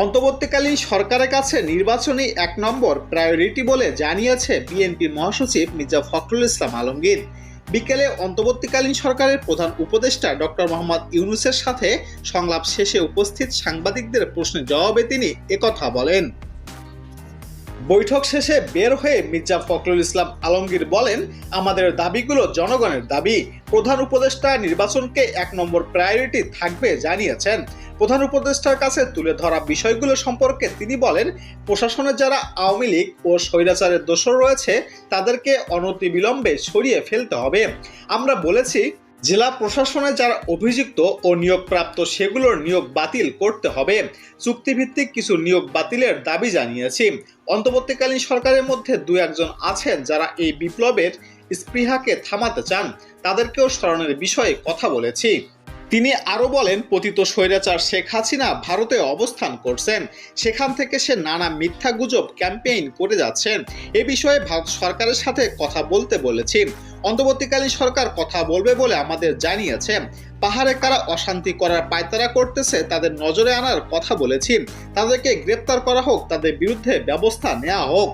অন্তর্বর্তীকালীন সরকারের কাছে নির্বাচনী এক নম্বর প্রায়োরিটি বলে জানিয়েছে বিএনপি মহাসচিব মির্জা ফখরুল ইসলাম আলমগীর। বিকেলে অন্তর্বর্তীকালীন সরকারের প্রধান উপদেষ্টা ডক্টর মোহাম্মদ ইউনুসের সাথে সংলাপ শেষে উপস্থিত সাংবাদিকদের প্রশ্নের জবাবে তিনি একথা বলেন। বৈঠক শেষে বের হয়ে মির্জা ফখরুল ইসলাম আলমগীর বলেন, আমাদের দাবিগুলো জনগণের দাবি। প্রধান উপদেষ্টা নির্বাচনকে এক নম্বর প্রায়োরিটি থাকবে, জানিয়েছেন। প্রধান উপদেষ্টার কাছে তুলে ধরা বিষয়গুলো সম্পর্কে তিনি বলেন, প্রশাসনের যারা আওয়ামী লীগ ও স্বৈরাচারের দোষর রয়েছে, তাদেরকে অনতিবিলম্বে সরিয়ে ফেলতে হবে। আমরা বলেছি, জেলা প্রশাসনে যারা অভিযুক্ত ও নিয়োগপ্রাপ্ত সেগুলোর নিয়োগ বাতিল করতে হবে। চুক্তিভিত্তিক কিছু নিয়োগ বাতিলের দাবি জানিয়েছি। অন্তর্বর্তীকালীন সরকারের মধ্যে দু একজন আছেন যারা এই বিপ্লবের স্পৃহাকে থামাতে চান। তাদেরকেও স্মরণের বিষয়ে কথা বলেছি। তিনি আরও বলেন, পতিত স্বৈরাচার শেখ হাসিনা ভারতে অবস্থান করছেন। সেখান থেকে সে নানা মিথ্যা গুজব ক্যাম্পেইন করে যাচ্ছেন। এ বিষয়ে ভারত সরকারের সাথে কথা বলতে বলেছি। অন্তর্বর্তীকালীন সরকার কথা বলবে বলে আমাদের জানিয়েছে। পাহাড়ে কারা অশান্তি করার পায়তারা করতেছে, তাদের নজরে আনার কথা বলেছি। তাদেরকে গ্রেপ্তার করা হোক, তাদের বিরুদ্ধে ব্যবস্থা নেওয়া হোক।